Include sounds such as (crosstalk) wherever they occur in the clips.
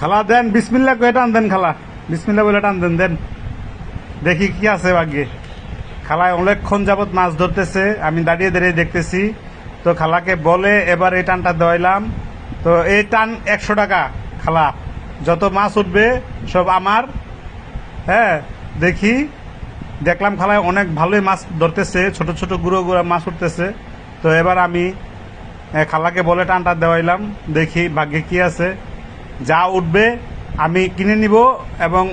খালা, দেন, বিসমিল্লা কয়ে টান দেন খালা। বিসমিল্লা বলে টান দেন দেন। দেখি কি আছে ভাগ্যে। খালায় অনেকক্ষণ যাবত মাছ ধরতেছে, আমি দাঁড়িয়ে দাঁড়িয়ে দেখতেছি। তো খালাকে বলে, এবার এই টানটা দেওয়াইলাম। তো এই টান একশো টাকা, খালা। যত মাছ উঠবে, সব আমার। হ্যাঁ দেখি। দেখলাম খালায় অনেক ভালোই মাছ ধরতেছে, ছোট ছোট গুঁড়ো গুঁড়ো মাছ উঠতেছে। তো এবার আমি খালাকে বলে টানটা দেওয়াইলাম। দেখি ভাগ্যে কি আছে। যা উঠবে আমি কিনে নিব এবং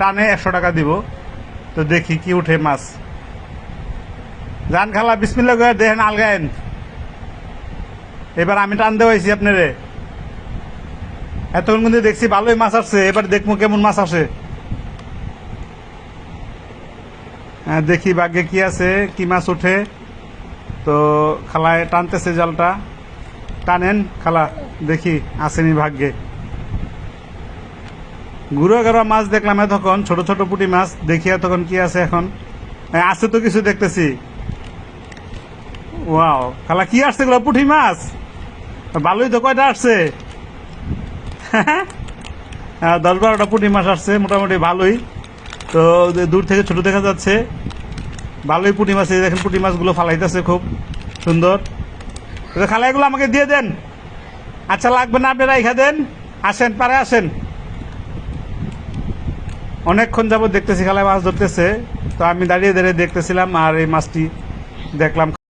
টানে একশো টাকা দিব। তো দেখি কি উঠে মাছ। জান খালা বিসমিল্লা করে দেখেন আলগায়েন এবার আমি টান দেওয়াইছি আপনারে। এতক্ষণ কিন্তু দেখছি ভালোই মাছ আসছে এবার দেখব কেমন মাছ আসে। হ্যাঁ, দেখি ভাগ্যে কি আছে কি মাছ ওঠে। তো খালায় টানতেছে জালটা। টানেন খালা দেখি আসেনি ভাগ্যে। গুঁড়ো গাড়া মাছ দেখলাম এতক্ষণ ছোট ছোট পুঁটি মাছ দেখিয়া তখন কি আছে এখন? আছে তো কিছু দেখতেছি। ওয়াও খালা কি আসছে এগুলো? পুঁটি মাছ? ভালোই তো কয়টা আসছে? (laughs) হ্যাঁ, দশ বারোটা পুঁটি মাছ আসছে মোটামুটি ভালোই। তো দূর থেকে ছোট দেখা যাচ্ছে। ভালোই পুঁটি মাছ এই দেখেন পুঁটি মাছগুলো ফালাইতেছে খুব সুন্দর। খালা এগুলো আমাকে দিয়ে দেন। আচ্ছা লাগবে না আপনারা এখা দেন। আসেন পারে আসেন। অনেকক্ষণ যাবত দেখতেছি, খালায় মাছ ধরতেছে। তো আমি দাঁড়িয়ে দাঁড়িয়ে দেখতেছিলাম আর এই মাছটি দেখলাম।